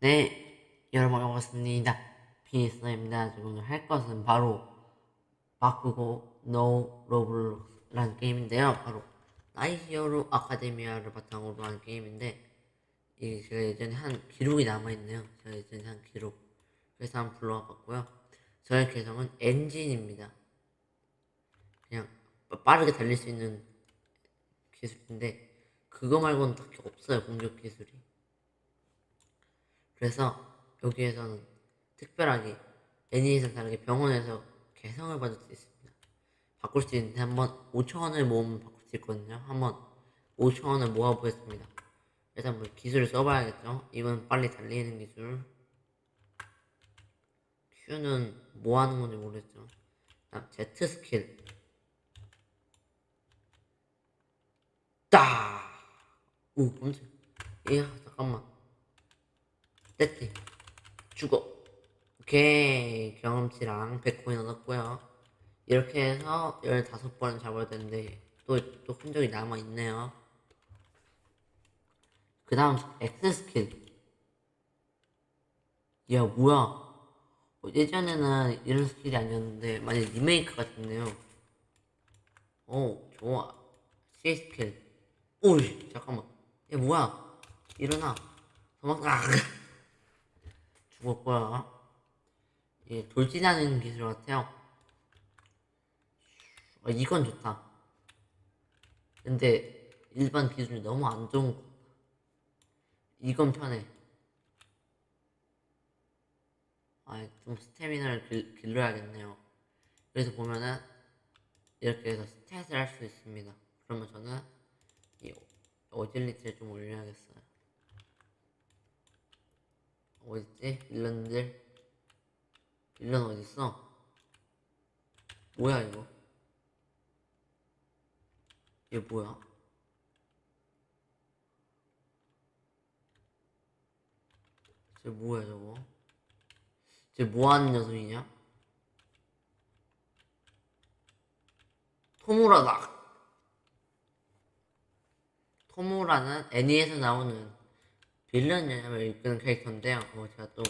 네, 여러분 반갑습니다. 피니스입니다. 오늘 할 것은 바로 바꾸고 No Roblox라는 게임인데요. 바로 나이히어로 아카데미아를 바탕으로 한 게임인데 이게 제가 예전에 한 기록이 남아있네요. 제가 예전에 한 기록. 그래서 한번 불러와 봤고요. 저의 개성은 엔진입니다. 그냥 빠- 빠르게 달릴 수 있는 기술인데 그거 말고는 딱히 없어요. 공격 기술이. 그래서 여기에서는 특별하게 애니에이션 다르게 병원에서 개성을 받을 수 있습니다. 바꿀 수 있는데 한번 5천원을 모으면 바꿀 수 있거든요. 한번 5천원을 모아보겠습니다. 일단 뭐 기술을 써봐야겠죠. 이건 빨리 달리는 기술. Q는 뭐 하는 건지 모르겠죠. Z 스킬. 딱! 오, 깜짝. 이야, 잠깐만. 떼띠 죽어. 오케이 경험치랑 100코인 얻었고요. 이렇게 해서 15번은 잡아야 되는데 또, 또 흔적이 남아있네요. 그 다음 X 스킬. 야 뭐야? 어, 예전에는 이런 스킬이 아니었는데 많이 리메이크 같았네요. 오 좋아. C 스킬. 오이 잠깐만. 야 뭐야? 일어나. 도망가 거야. 예, 돌진하는 기술 같아요. 아, 이건 좋다. 근데 일반 기술이 너무 안 좋은 거. 이건 편해. 아, 좀 스태미나를 길, 길러야겠네요. 그래서 보면은 이렇게 해서 스탯을 할 수 있습니다. 그러면 저는 이 어질리티를 좀 올려야겠어요. 어딨지? 빌런들 빌런 어딨어? 뭐야 이거? 이게 뭐야? 쟤 뭐야 저거? 쟤 뭐하는 녀석이냐? 토무라다! 토무라는 애니에서 나오는 빌런 여행을 이끄는 캐릭터인데요. 어, 제가 또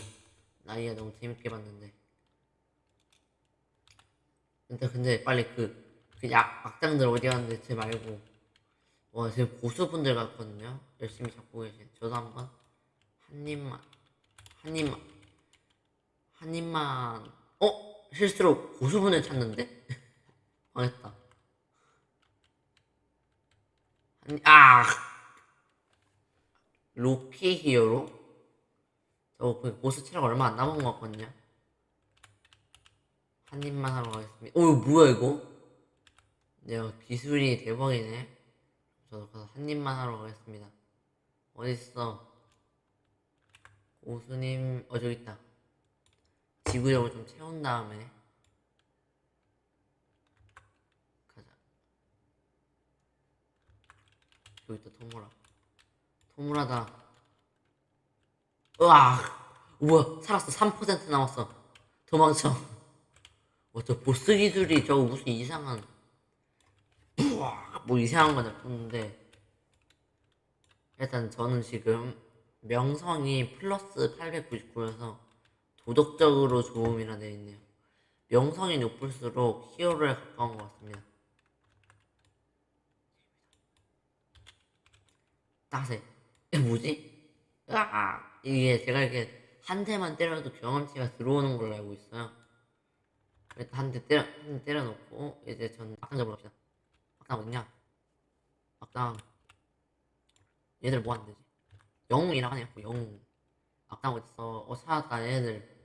나이가 너무 재밌게 봤는데. 근데 근데 빨리 그, 그 약, 악당들 어디 갔는데 쟤 말고. 와, 쟤 고수분들 같거든요. 열심히 잡고 계신. 저도 한번 한 입만, 한 입만, 한 입만. 어? 실수로 고수분을 찾는데? 망했다. 한, 입- 아! 로키 히어로? 그 보스 체력 얼마 안 남은 것 같거든요. 한 입만 하러 가겠습니다. 오, 이거 뭐야, 이거? 내가 기술이 대박이네. 저도 가서 한 입만 하러 가겠습니다. 어딨어? 고수님, 어, 저기 있다. 지구력을 좀 채운 다음에. 가자. 여기 있다, 토모라. 토무라다. 으악! 우와, 살았어. 3% 남았어. 도망쳐. 어, 저 보스 기술이 저거 무슨 이상한, 뭐 이상한 거 나쁘는데. 일단 저는 지금 명성이 플러스 899여서 도덕적으로 좋음이라 되어 있네요. 명성이 높을수록 히어로에 가까운 것 같습니다. 따세. 뭐지? 으아! 이게 제가 이렇게 한 대만 때려도 경험치가 들어오는 걸로 알고 있어요. 일단 한대 때려, 한 대 때려놓고, 이제 전 악당 잡으러 갑시다. 악당 어딨냐? 악당. 얘들 뭐 하는 데지? 영웅이라고 하네요, 그 영웅. 악당 어딨어? 어, 찾았다, 얘들.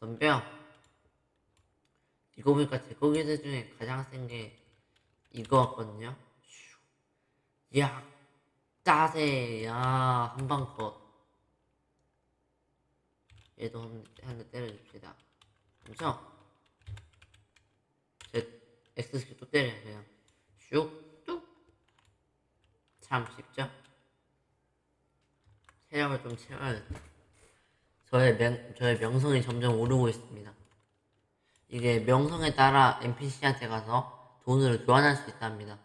덤벼. 이거 보니까 제 거기들 중에 가장 센 게 이거 같거든요. 슉. 야, 짜세, 야, 한방 컷. 얘도 한 대 때려줍시다. 그렇죠? 제 X스킬 또 때려요, 그냥. 슉, 뚝. 참 쉽죠? 체력을 좀 채워야겠다. 저의 명, 저의 명성이 점점 오르고 있습니다. 이게 명성에 따라 NPC한테 가서 돈을 교환할 수 있답니다.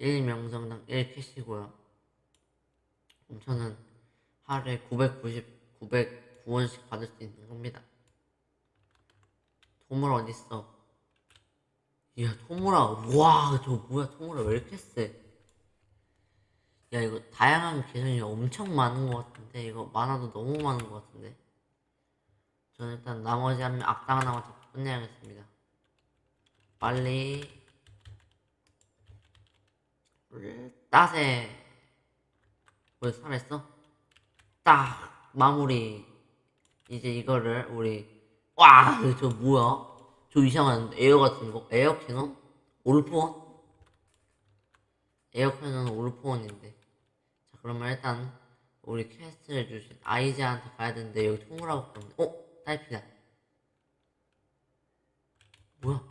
1명성당 1캐시고요. 그럼 저는 하루에 990, 909원씩 받을 수 있는 겁니다. 토물 어딨어? 야, 토무라, 와, 저 뭐야, 토무라 왜 이렇게 세? 야, 이거 다양한 계정이 엄청 많은 것 같은데, 이거 많아도 너무 많은 것 같은데. 저는 일단 나머지 한 명, 악당 하나만 잡고 끝내야겠습니다. 빨리. 따세. 왜 살아있어? 딱, 마무리. 이제 이거를, 우리, 와, 저 뭐야? 저 이상한 에어 같은 거? 에어 캐논? 올포원? 에어 캐논은 올포원인데. 자, 그러면 일단 우리 퀘스트를 주신 아이즈한테 가야 되는데 여기 통으라고 그러는데 어? 딸피다. 뭐야?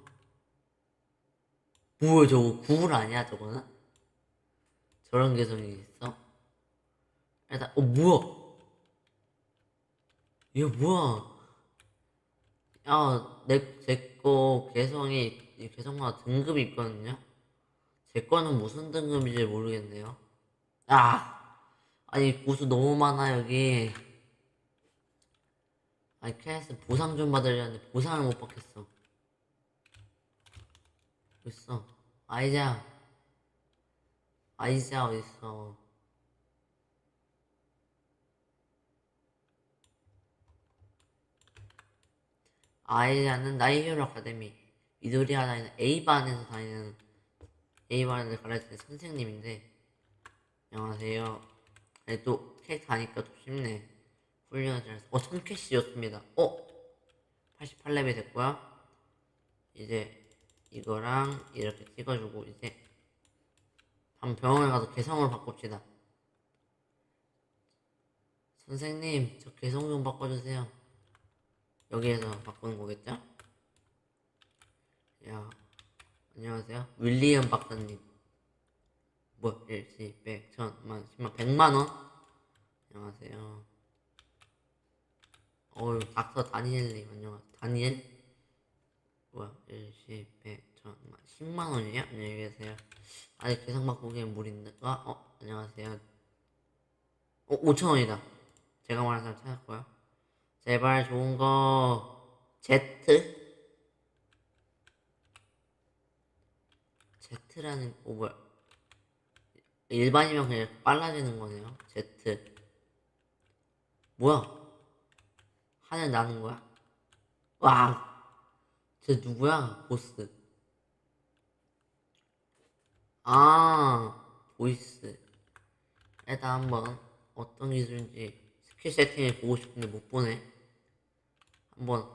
뭐야 저거 구글 아니야 저거는? 저런 개성이 있어? 일단 어 뭐야? 이거 뭐야? 야, 내, 제거 개성이, 이 개성마다 등급이 있거든요? 제 거는 무슨 등급인지 모르겠네요. 아! 아니, 고수 너무 많아, 여기. 아니, 캐스 보상 좀 받으려는데 보상을 못 받겠어. 어딨어? 아이자. 아이자 어딨어? 아이자는 나이히어로 아카데미. 미도리아 다니는 A반에서 다니는 A반을 가르치는 선생님인데 안녕하세요. 아니 또 캐릭터 하니까 더 쉽네. 훈련을 잘해서. 어 1000캐시였습니다. 어? 88레벨 됐고요 이제 이거랑 이렇게 찍어주고 이제 방 병원에 가서 개성을 바꿉시다. 선생님, 저 개성 좀 바꿔주세요. 여기에서 바꾸는 거겠죠? 야, 안녕하세요. 윌리엄 박사님. 뭐, 1, 10, 100, 1000, 만, 10만, 100만원? 안녕하세요. 어유 닥터 다니엘님, 안녕하세요. 다니엘? 뭐야, 1, 10, 100. 10만원이요? 안녕히 계세요 아직 계상받고 계는 무리인가? 어? 안녕하세요 어? 5천원이다 제가 말한 사람 찾았고요 제발 좋은 거 Z? Z라는 오 뭐야 일반이면 그냥 빨라지는 거네요 Z 뭐야 하늘 나는 거야? 와! 쟤 누구야? 보스 아 보이스 일단 한번 어떤 기술인지 스킬 세팅을 보고 싶은데 못 보네. 한번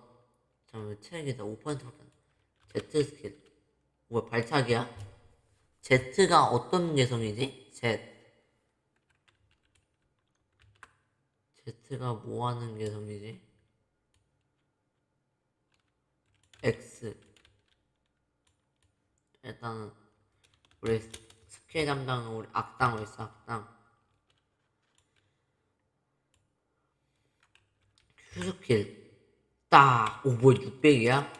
잠깐만 체력이다 5%밖에 안 Z 스킬 뭐야 발차기야? Z가 어떤 개성이지? Z Z가 뭐 하는 개성이지? X 일단은 우리 스킬 담당은 우리 악당 어딨어 악당. 큐스킬. 딱! 오 뭐야 600이야?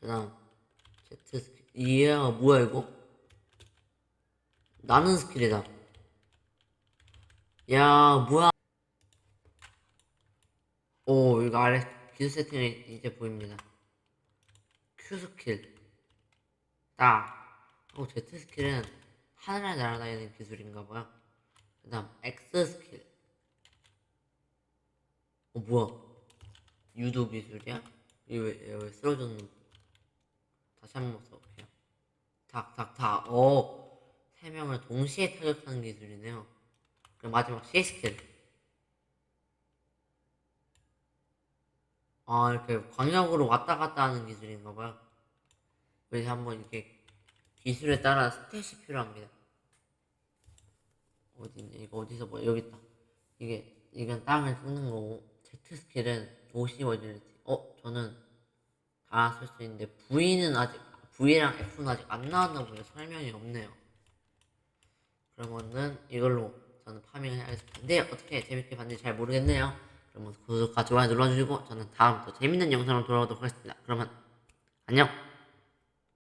그 다음 Z 스킬. 이야 뭐야 이거? 나는 스킬이다. 야 뭐야? 오 이거 아래 기술 세팅이 이제 보입니다. Q 스킬. 딱 하고 Z 스킬은 하늘을 날아다니는 기술인가 봐요 그 다음 X 스킬. 어 뭐야? 유도 기술이야? 이거 왜, 왜 쓰러졌는 다시 한 번 써볼게요. 탁탁탁 어세 명을 동시에 타격하는 기술이네요. 그럼 마지막 C 스킬. 아 이렇게 광역으로 왔다 갔다 하는 기술인가 봐요. 그래서 한번 이렇게 기술에 따라 스탯이 필요합니다 어디 이거 어디서 뭐 여기 있다 이게 이건 땅을 뜯는 거고 Z 스킬은 도시 워질리티. 어, 저는 다 쓸 수 있는데 V는 아직 V랑 F는 아직 안 나왔나 보네요. 설명이 없네요. 그러면은 이걸로 저는 파밍을 해야겠습니다. 근데 어떻게 재밌게 봤는지 잘 모르겠네요. 그러면 구독과 좋아요 눌러주시고 저는 다음 또 재밌는 영상으로 돌아오도록 하겠습니다. 그러면 안녕.